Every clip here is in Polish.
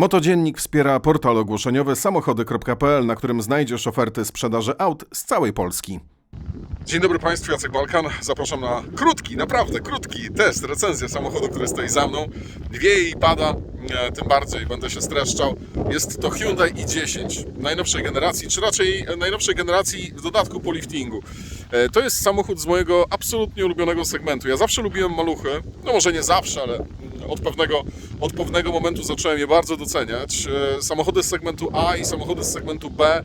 Motodziennik wspiera portal ogłoszeniowy samochody.pl, na którym znajdziesz oferty sprzedaży aut z całej Polski. Dzień dobry Państwu, Jacek Balkan. Zapraszam na krótki, naprawdę krótki test, recenzję samochodu, który stoi za mną. Wieje i pada, e, tym bardziej będę się streszczał. Jest to Hyundai i10 najnowszej generacji, czy raczej najnowszej generacji w dodatku po liftingu. E, To jest samochód z mojego absolutnie ulubionego segmentu. Ja zawsze lubiłem maluchy, no może nie zawsze, ale od pewnego, od pewnego momentu zacząłem je bardzo doceniać. E, Samochody z segmentu A i samochody z segmentu B e,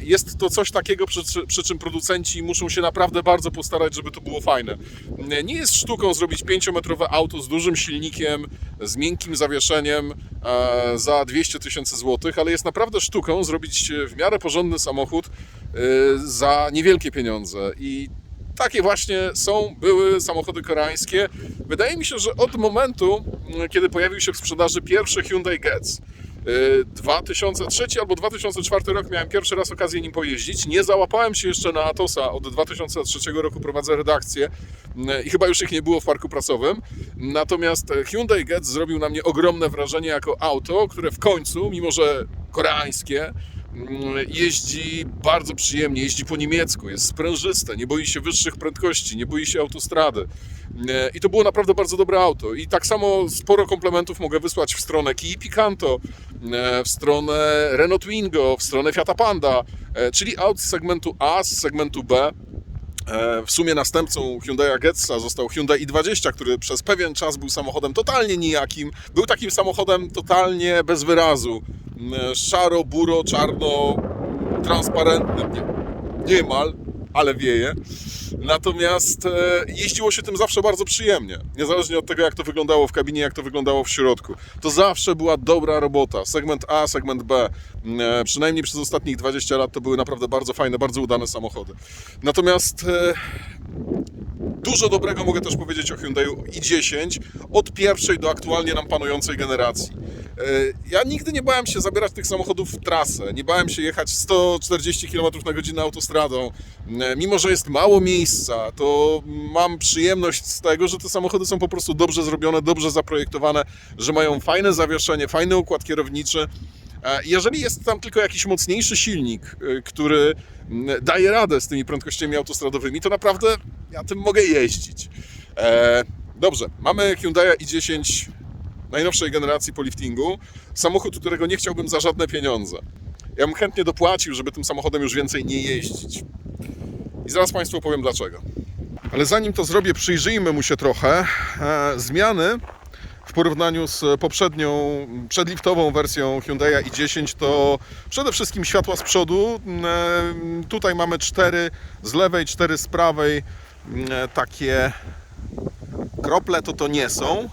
jest to coś takiego, przy, przy czym producenci muszą się naprawdę bardzo postarać, żeby to było fajne. Nie jest sztuką zrobić 5-metrowe auto z dużym silnikiem, z miękkim zawieszeniem za 200 tysięcy złotych, ale jest naprawdę sztuką zrobić w miarę porządny samochód za niewielkie pieniądze. I takie właśnie są, były samochody koreańskie. Wydaje mi się, że od momentu, m, kiedy pojawił się w sprzedaży pierwszy Hyundai Getz, y, 2003 albo 2004 rok miałem pierwszy raz okazję nim pojeździć. Nie załapałem się jeszcze na Atosa. Od 2003 roku prowadzę redakcję y, i chyba już ich nie było w parku pracowym. Natomiast Hyundai Getz zrobił na mnie ogromne wrażenie jako auto, które w końcu, mimo że koreańskie, jeździ bardzo przyjemnie, jeździ po niemiecku, jest sprężyste, nie boi się wyższych prędkości, nie boi się autostrady. E, I to było naprawdę bardzo dobre auto. I tak samo sporo komplementów mogę wysłać w stronę Kia Picanto, e, w stronę Renault Twingo, w stronę Fiata Panda, e, czyli aut z segmentu A, z segmentu B. W sumie następcą Hyundai Getza został Hyundai i20, który przez pewien czas był samochodem totalnie nijakim. Był takim samochodem totalnie bez wyrazu. Szaro, buro, czarno, transparentnym nie, niemal, ale wieje. Natomiast e, jeździło się tym zawsze bardzo przyjemnie. Niezależnie od tego, jak to wyglądało w kabinie, jak to wyglądało w środku. To zawsze była dobra robota. Segment A, segment B. E, przynajmniej przez ostatnich 20 lat to były naprawdę bardzo fajne, bardzo udane samochody. Natomiast e, Dużo dobrego mogę też powiedzieć o Hyundai i10 od pierwszej do aktualnie nam panującej generacji. E, Ja nigdy nie bałem się zabierać tych samochodów w trasę, nie bałem się jechać 140 km na godzinę autostradą. E, Mimo, że jest mało miejsca, to mam przyjemność z tego, że te samochody są po prostu dobrze zrobione, dobrze zaprojektowane, że mają fajne zawieszenie, fajny układ kierowniczy. E, Jeżeli jest tam tylko jakiś mocniejszy silnik, który daje radę z tymi prędkościami autostradowymi, to naprawdę ja tym mogę jeździć. Dobrze, mamy Hyundai i10 najnowszej generacji po liftingu. Samochód, którego nie chciałbym za żadne pieniądze. Ja bym chętnie dopłacił, żeby tym samochodem już więcej nie jeździć. I zaraz Państwu powiem dlaczego. Ale zanim to zrobię, przyjrzyjmy mu się trochę. E, zmiany w porównaniu z poprzednią, przedliftową wersją Hyundai i10 to przede wszystkim światła z przodu. E, Tutaj mamy cztery z lewej, cztery z prawej. E, Takie krople to to nie są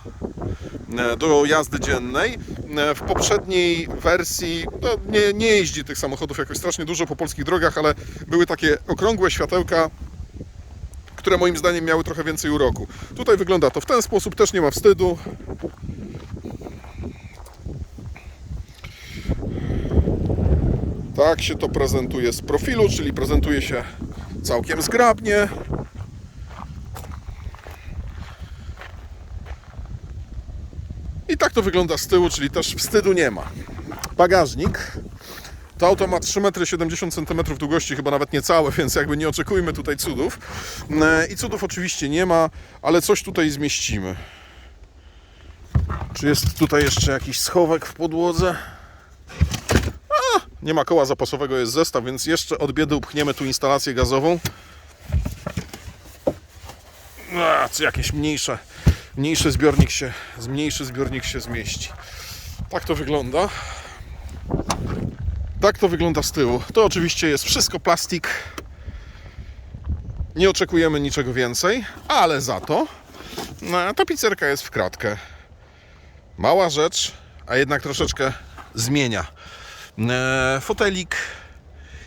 do jazdy dziennej. E, W poprzedniej wersji no, nie, nie jeździ tych samochodów jakoś strasznie dużo po polskich drogach, ale były takie okrągłe światełka które moim zdaniem miały trochę więcej uroku. Tutaj wygląda to w ten sposób, też nie ma wstydu. Tak się to prezentuje z profilu, czyli prezentuje się całkiem zgrabnie. Tak to wygląda z tyłu, czyli też wstydu nie ma. Bagażnik. To auto ma 3,70 m długości, chyba nawet niecałe, więc jakby nie oczekujmy tutaj cudów. E, I cudów oczywiście nie ma, ale coś tutaj zmieścimy. Czy jest tutaj jeszcze jakiś schowek w podłodze? A, nie ma koła zapasowego, jest zestaw, więc jeszcze od biedy upchniemy tu instalację gazową. A, co jakieś mniejsze, mniejszy zbiornik się, mniejszy zbiornik się zmieści. Tak to wygląda. Tak to wygląda z tyłu. To oczywiście jest wszystko plastik. Nie oczekujemy niczego więcej, ale za to no, tapicerka jest w kratkę. Mała rzecz, a jednak troszeczkę zmienia. E, fotelik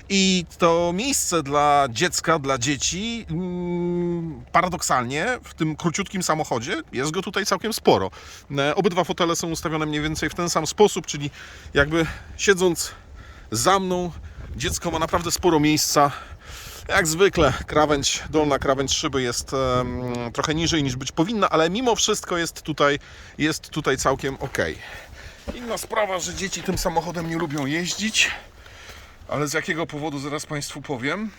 i to miejsce dla dziecka, dla dzieci, mm, paradoksalnie w tym króciutkim samochodzie jest go tutaj całkiem sporo. E, Obydwa fotele są ustawione mniej więcej w ten sam sposób, czyli jakby siedząc za mną. Dziecko ma naprawdę sporo miejsca. Jak zwykle krawędź, dolna krawędź szyby jest em, trochę niżej niż być powinna, ale mimo wszystko jest tutaj, jest tutaj całkiem ok. Inna sprawa, że dzieci tym samochodem nie lubią jeździć, ale z jakiego powodu zaraz Państwu powiem.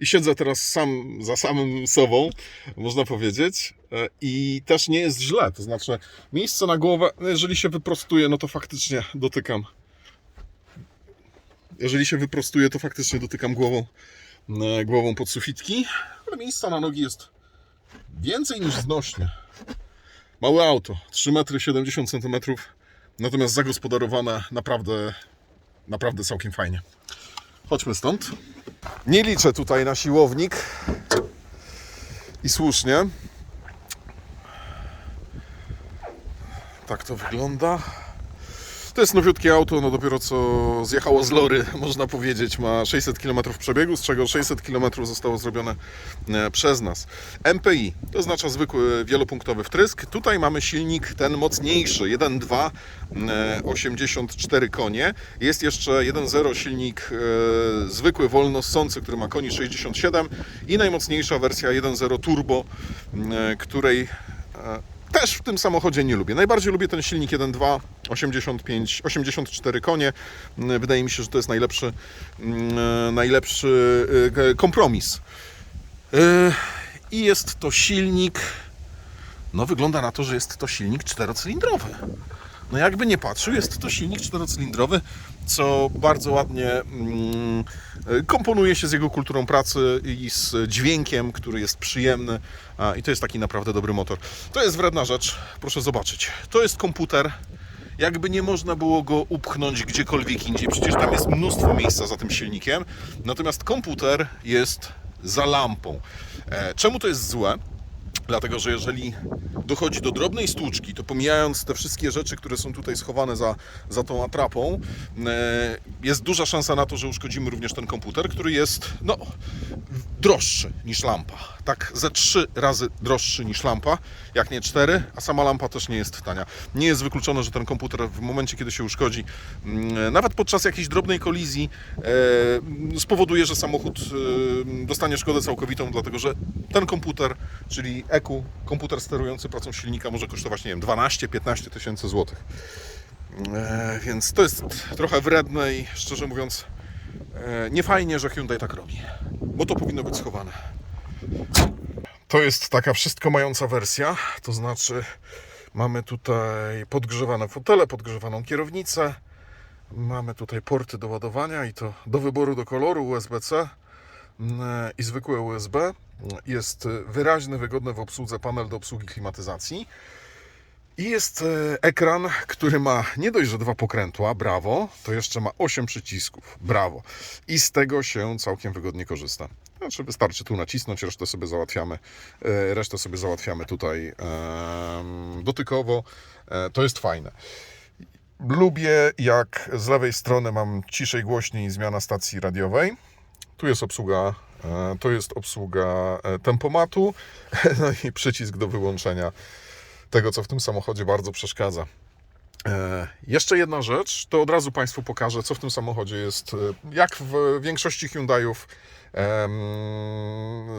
I siedzę teraz sam za samym sobą, można powiedzieć, e, i też nie jest źle. To znaczy, miejsce na głowę, no jeżeli się wyprostuję, no to faktycznie dotykam. Jeżeli się wyprostuję, to faktycznie dotykam głową, e, głową pod sufitki, ale miejsca na nogi jest więcej niż znośnie. Małe auto, 3,70 m, natomiast zagospodarowane naprawdę, naprawdę całkiem fajnie. Chodźmy stąd. Nie liczę tutaj na siłownik. I słusznie. Tak to wygląda. To jest nowiutkie auto, no dopiero co zjechało z lory, można powiedzieć. Ma 600 km przebiegu, z czego 600 km zostało zrobione e, przez nas. MPI to oznacza zwykły wielopunktowy wtrysk. Tutaj mamy silnik ten mocniejszy, 1.2, e, 84 konie. Jest jeszcze 1.0 silnik e, zwykły, wolno ssący, który ma koni 67 i najmocniejsza wersja 1.0 turbo, e, której e, też w tym samochodzie nie lubię. Najbardziej lubię ten silnik 1.2, 85, 84 konie. Mm, Wydaje mi się, że to jest najlepszy, mm, najlepszy y, kompromis. Y, I jest to silnik, no wygląda na to, że jest to silnik czterocylindrowy. No jakby nie patrzył, jest to silnik czterocylindrowy, co bardzo ładnie mm, y, komponuje się z jego kulturą pracy i z dźwiękiem, który jest przyjemny. I to jest taki naprawdę dobry motor. To jest wredna rzecz, proszę zobaczyć. To jest komputer. Jakby nie można było go upchnąć gdziekolwiek indziej. Przecież tam jest mnóstwo miejsca za tym silnikiem. Natomiast komputer jest za lampą. E, czemu to jest złe? Dlatego, że jeżeli dochodzi do drobnej stłuczki, to pomijając te wszystkie rzeczy, które są tutaj schowane za, za tą atrapą, e, jest duża szansa na to, że uszkodzimy również ten komputer, który jest no, droższy niż lampa. Tak, ze trzy razy droższy niż lampa, jak nie cztery, a sama lampa też nie jest tania. Nie jest wykluczone, że ten komputer w momencie, kiedy się uszkodzi, mm, nawet podczas jakiejś drobnej kolizji, e, spowoduje, że samochód e, dostanie szkodę całkowitą, dlatego że ten komputer, czyli EQ, komputer sterujący pracą silnika, może kosztować, nie wiem, 12-15 tysięcy złotych. E, Więc to jest trochę wredne i szczerze mówiąc, e, nie fajnie, że Hyundai tak robi, bo to powinno być schowane. To jest taka wszystko mająca wersja, to znaczy mamy tutaj podgrzewane fotele, podgrzewaną kierownicę, mamy tutaj porty do ładowania i to do wyboru do koloru USB-C mm, i zwykłe USB. Jest wyraźny, wygodny w obsłudze panel do obsługi klimatyzacji. I jest e, ekran, który ma nie dość, że dwa pokrętła, brawo, to jeszcze ma 8 przycisków, brawo. I z tego się całkiem wygodnie korzysta. Znaczy wystarczy tu nacisnąć, resztę sobie załatwiamy, e, resztę sobie załatwiamy tutaj dotykowo. E, To jest fajne. Lubię, jak z lewej strony mam ciszej, głośniej zmiana stacji radiowej. Tu jest obsługa, to jest obsługa e, tempomatu, no i przycisk do wyłączenia tego, co w tym samochodzie bardzo przeszkadza. E, Jeszcze jedna rzecz, to od razu Państwu pokażę, co w tym samochodzie jest, e, jak w większości Hyundai'ów,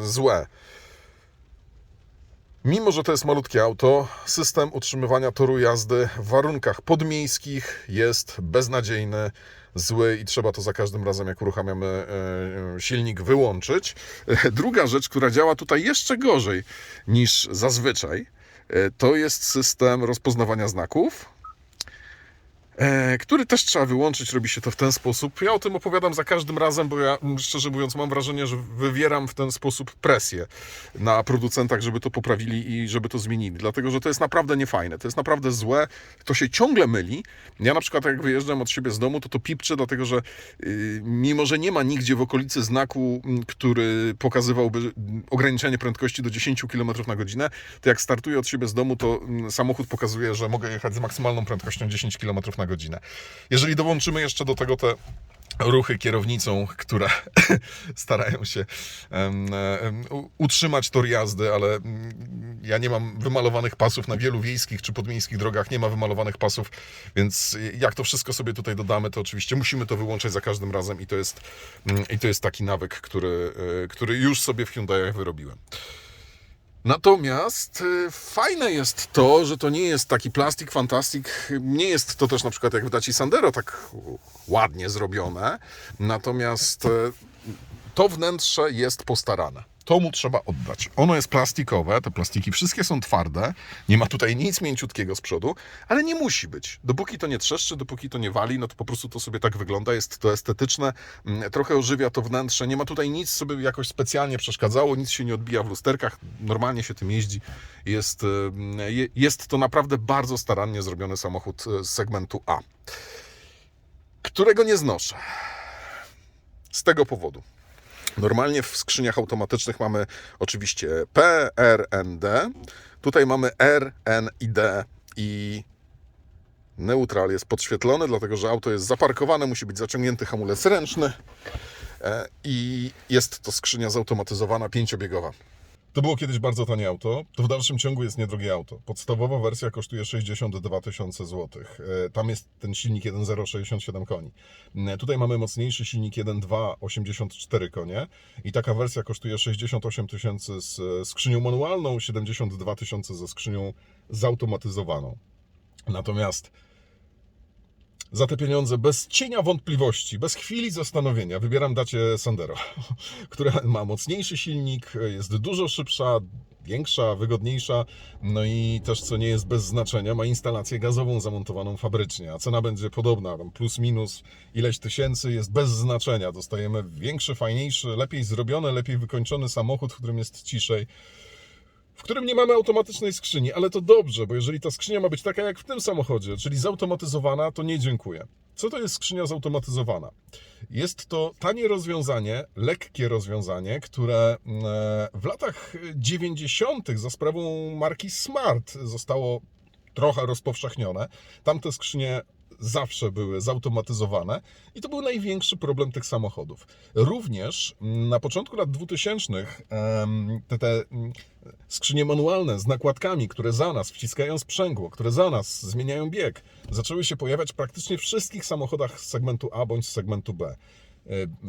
złe. Mimo, że to jest malutkie auto, system utrzymywania toru jazdy w warunkach podmiejskich jest beznadziejny, zły i trzeba to za każdym razem, jak uruchamiamy e, silnik, wyłączyć. E, Druga rzecz, która działa tutaj jeszcze gorzej niż zazwyczaj, e, to jest system rozpoznawania znaków. E, Który też trzeba wyłączyć, robi się to w ten sposób. Ja o tym opowiadam za każdym razem, bo ja mm, szczerze mówiąc mam wrażenie, że wywieram w ten sposób presję na producentach, żeby to poprawili i żeby to zmienili. Dlatego, że to jest naprawdę niefajne, to jest naprawdę złe, to się ciągle myli. Ja na przykład jak wyjeżdżam od siebie z domu, to to pipczy, dlatego że yy, mimo, że nie ma nigdzie w okolicy znaku, m, który pokazywałby mm, ograniczenie prędkości do 10 km na godzinę, to jak startuję od siebie z domu, to mm, samochód pokazuje, że mogę jechać z maksymalną prędkością 10 km na godzinę. Jeżeli dołączymy jeszcze do tego te ruchy kierownicą, które starają się em, em, u- utrzymać tor jazdy, ale mm, ja nie mam wymalowanych pasów na wielu wiejskich czy podmiejskich drogach, nie ma wymalowanych pasów, więc jak to wszystko sobie tutaj dodamy, to oczywiście musimy to wyłączać za każdym razem i to jest, mm, i to jest taki nawyk, który, y, który już sobie w Hyundai'ach wyrobiłem. Natomiast y, fajne jest to, że to nie jest taki plastik fantastik, nie jest to też na przykład jak w Daci Sandero tak ładnie zrobione, natomiast y, to wnętrze jest postarane. To mu trzeba oddać. Ono jest plastikowe, te plastiki wszystkie są twarde, nie ma tutaj nic mięciutkiego z przodu, ale nie musi być. Dopóki to nie trzeszczy, dopóki to nie wali, no to po prostu to sobie tak wygląda, jest to estetyczne, mm, trochę ożywia to wnętrze, nie ma tutaj nic, co by jakoś specjalnie przeszkadzało, nic się nie odbija w lusterkach, normalnie się tym jeździ. Jest, je- jest to naprawdę bardzo starannie zrobiony samochód y, z segmentu A, którego nie znoszę. Z tego powodu. Normalnie w skrzyniach automatycznych mamy oczywiście P, R, N, D. Tutaj mamy R, N i D i neutral jest podświetlony, dlatego że auto jest zaparkowane, musi być zaciągnięty hamulec ręczny e, i jest to skrzynia zautomatyzowana, pięciobiegowa. To było kiedyś bardzo tanie auto, to w dalszym ciągu jest niedrogie auto. Podstawowa wersja kosztuje 62 tysiące złotych. E, Tam jest ten silnik 1.0 67 koni. E, Tutaj mamy mocniejszy silnik 1.2 84 konie i taka wersja kosztuje 68 tysięcy z skrzynią manualną, 72 tysiące ze skrzynią zautomatyzowaną. Natomiast za te pieniądze bez cienia wątpliwości, bez chwili zastanowienia wybieram dacie Sandero, która ma mocniejszy silnik, jest dużo szybsza, większa, wygodniejsza, no i też co nie jest bez znaczenia, ma instalację gazową zamontowaną fabrycznie, a cena będzie podobna, plus minus ileś tysięcy, jest bez znaczenia. Dostajemy większy, fajniejszy, lepiej zrobiony, lepiej wykończony samochód, w którym jest ciszej w którym nie mamy automatycznej skrzyni, ale to dobrze, bo jeżeli ta skrzynia ma być taka jak w tym samochodzie, czyli zautomatyzowana, to nie dziękuję. Co to jest skrzynia zautomatyzowana? Jest to tanie rozwiązanie, lekkie rozwiązanie, które e, w latach 90. za sprawą marki Smart zostało trochę rozpowszechnione. Tamte skrzynie zawsze były zautomatyzowane i to był największy problem tych samochodów. Również mm, na początku lat 2000 em, te, te mm, skrzynie manualne z nakładkami, które za nas wciskają sprzęgło, które za nas zmieniają bieg, zaczęły się pojawiać praktycznie w wszystkich samochodach z segmentu A bądź z segmentu B.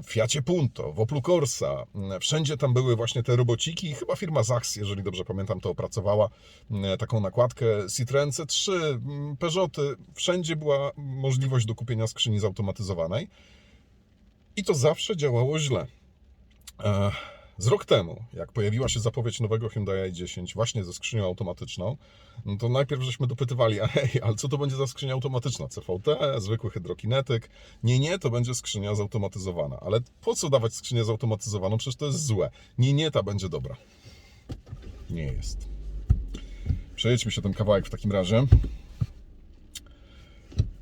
W Fiacie Punto, w Oplu Corsa, wszędzie tam były właśnie te robociki i chyba firma Zachs, jeżeli dobrze pamiętam, to opracowała mm, taką nakładkę. Citroen C3, mm, Peugeoty, wszędzie była możliwość do kupienia skrzyni zautomatyzowanej i to zawsze działało źle. Z rok temu, jak pojawiła się zapowiedź nowego Hyundai i10 właśnie ze skrzynią automatyczną, no to najpierw żeśmy dopytywali, a hej, ale co to będzie za skrzynia automatyczna? CVT, zwykły hydrokinetyk? Nie, nie, to będzie skrzynia zautomatyzowana. Ale po co dawać skrzynię zautomatyzowaną? Przecież to jest złe. Nie, nie, ta będzie dobra. Nie jest. Przejedźmy się ten kawałek w takim razie.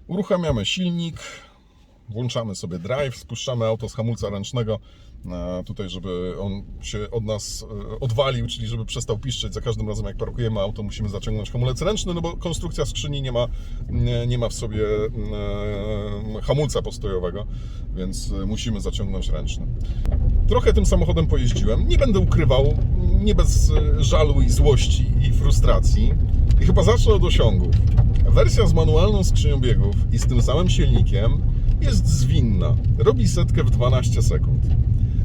Uruchamiamy silnik, włączamy sobie drive, spuszczamy auto z hamulca ręcznego, e, tutaj żeby on się od nas e, odwalił, czyli żeby przestał piszczeć za każdym razem jak parkujemy auto musimy zaciągnąć hamulec ręczny, no bo konstrukcja skrzyni nie ma, nie, nie ma w sobie e, hamulca postojowego, więc musimy zaciągnąć ręczny. Trochę tym samochodem pojeździłem, nie będę ukrywał, nie bez żalu i złości i frustracji. I chyba zacznę od osiągów. Wersja z manualną skrzynią biegów i z tym samym silnikiem jest zwinna. Robi setkę w 12 sekund.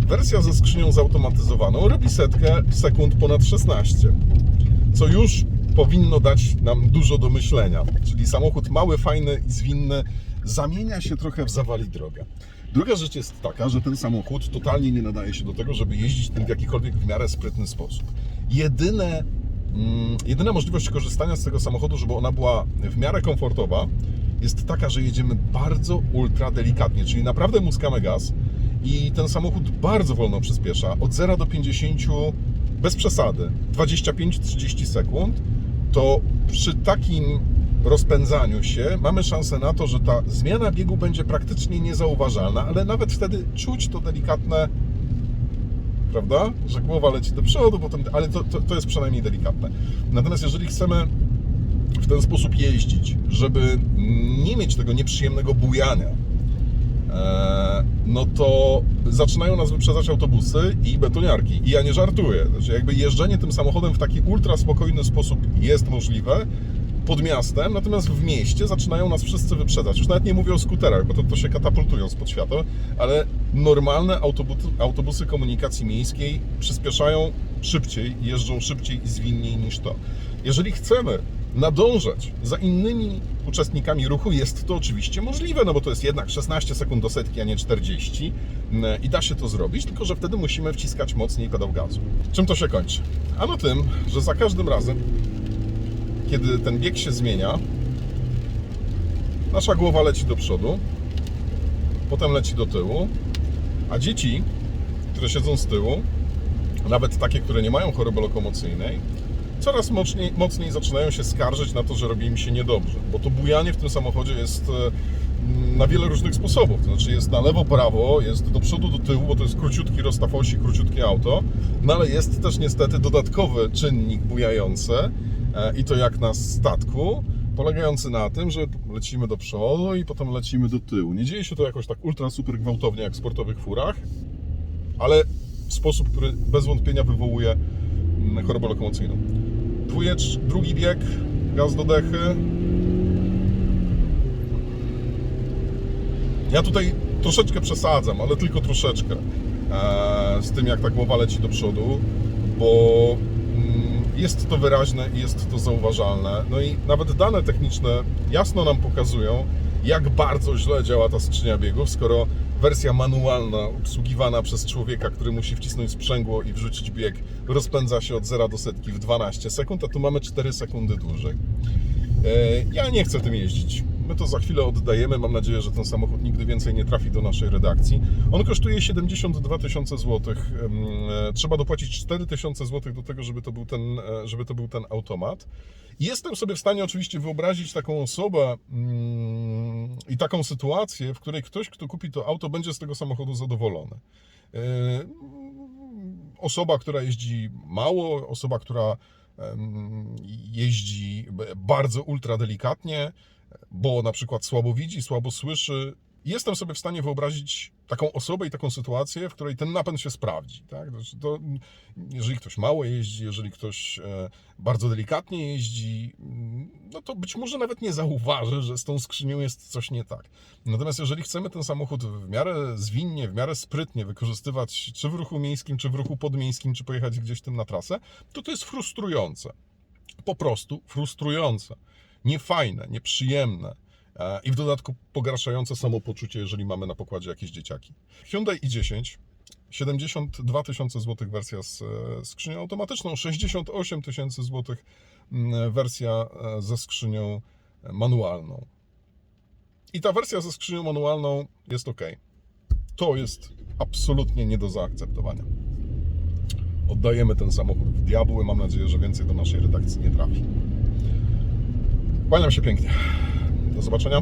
Wersja ze skrzynią zautomatyzowaną robi setkę w sekund ponad 16, co już powinno dać nam dużo do myślenia. Czyli samochód mały, fajny i zwinny zamienia się trochę w zawali drogę. Druga rzecz jest taka, że ten samochód totalnie nie nadaje się do tego, żeby jeździć tym w jakikolwiek w miarę sprytny sposób. Jedyne Mm, Jedyna możliwość korzystania z tego samochodu, żeby ona była w miarę komfortowa, jest taka, że jedziemy bardzo ultra delikatnie, czyli naprawdę muskamy gaz i ten samochód bardzo wolno przyspiesza. Od 0 do 50 bez przesady 25-30 sekund, to przy takim rozpędzaniu się mamy szansę na to, że ta zmiana biegu będzie praktycznie niezauważalna, ale nawet wtedy czuć to delikatne prawda? Że głowa leci do przodu, potem, ale to, to, to jest przynajmniej delikatne. Natomiast jeżeli chcemy w ten sposób jeździć, żeby nie mieć tego nieprzyjemnego bujania, e, no to zaczynają nas wyprzedzać autobusy i betoniarki. I ja nie żartuję. Znaczy jakby jeżdżenie tym samochodem w taki ultra spokojny sposób jest możliwe, pod miastem, natomiast w mieście zaczynają nas wszyscy wyprzedzać. Już nawet nie mówię o skuterach, bo to, to się katapultują spod światła, ale normalne autobusy, autobusy komunikacji miejskiej przyspieszają szybciej, jeżdżą szybciej i zwinniej niż to. Jeżeli chcemy nadążać za innymi uczestnikami ruchu, jest to oczywiście możliwe, no bo to jest jednak 16 sekund do setki, a nie 40 mm, i da się to zrobić, tylko że wtedy musimy wciskać mocniej pedał gazu. Czym to się kończy? Ano tym, że za każdym razem, kiedy ten bieg się zmienia, nasza głowa leci do przodu, potem leci do tyłu, a dzieci, które siedzą z tyłu, nawet takie, które nie mają choroby lokomocyjnej, coraz mocniej, mocniej zaczynają się skarżyć na to, że robi im się niedobrze, bo to bujanie w tym samochodzie jest e, na wiele różnych sposobów. To znaczy jest na lewo, prawo, jest do przodu, do tyłu, bo to jest króciutki rozstaw osi, króciutkie auto, no ale jest też niestety dodatkowy czynnik bujający e, i to jak na statku, polegający na tym, że lecimy do przodu i potem lecimy do tyłu. Nie dzieje się to jakoś tak ultra super gwałtownie jak w sportowych furach, ale w sposób, który bez wątpienia wywołuje mm, chorobę lokomocyjną. Dwujecz, drugi bieg, gaz do dechy. Ja tutaj troszeczkę przesadzam, ale tylko troszeczkę e, z tym, jak ta głowa leci do przodu, bo mm, jest to wyraźne i jest to zauważalne. No i nawet dane techniczne jasno nam pokazują, jak bardzo źle działa ta skrzynia biegów, skoro wersja manualna, obsługiwana przez człowieka, który musi wcisnąć sprzęgło i wrzucić bieg, rozpędza się od 0 do setki w 12 sekund, a tu mamy 4 sekundy dłużej. E, Ja nie chcę tym jeździć. My to za chwilę oddajemy. Mam nadzieję, że ten samochód nigdy więcej nie trafi do naszej redakcji. On kosztuje 72 tysiące złotych. E, Trzeba dopłacić 4 tysiące złotych do tego, żeby to, był ten, e, żeby to był ten automat. Jestem sobie w stanie oczywiście wyobrazić taką osobę mm, i taką sytuację, w której ktoś, kto kupi to auto, będzie z tego samochodu zadowolony. E, Osoba, która jeździ mało, osoba, która jeździ bardzo ultra delikatnie, bo na przykład słabo widzi, słabo słyszy. Jestem sobie w stanie wyobrazić taką osobę i taką sytuację, w której ten napęd się sprawdzi. Tak? Znaczy To, jeżeli ktoś mało jeździ, jeżeli ktoś e, bardzo delikatnie jeździ, no to być może nawet nie zauważy, że z tą skrzynią jest coś nie tak. Natomiast jeżeli chcemy ten samochód w miarę zwinnie, w miarę sprytnie wykorzystywać, czy w ruchu miejskim, czy w ruchu podmiejskim, czy pojechać gdzieś tym na trasę, to to jest frustrujące. Po prostu frustrujące. Niefajne, nieprzyjemne. e, I w dodatku pogarszające samopoczucie, jeżeli mamy na pokładzie jakieś dzieciaki. Hyundai i10 72 tysiące złotych wersja z e, skrzynią automatyczną, 68 tysięcy złotych mm, wersja e, ze skrzynią manualną. I ta wersja ze skrzynią manualną jest ok. To jest absolutnie nie do zaakceptowania. Oddajemy ten samochód w diabły. Mam nadzieję, że więcej do naszej redakcji nie trafi. Kłaniam się pięknie. Do zobaczenia.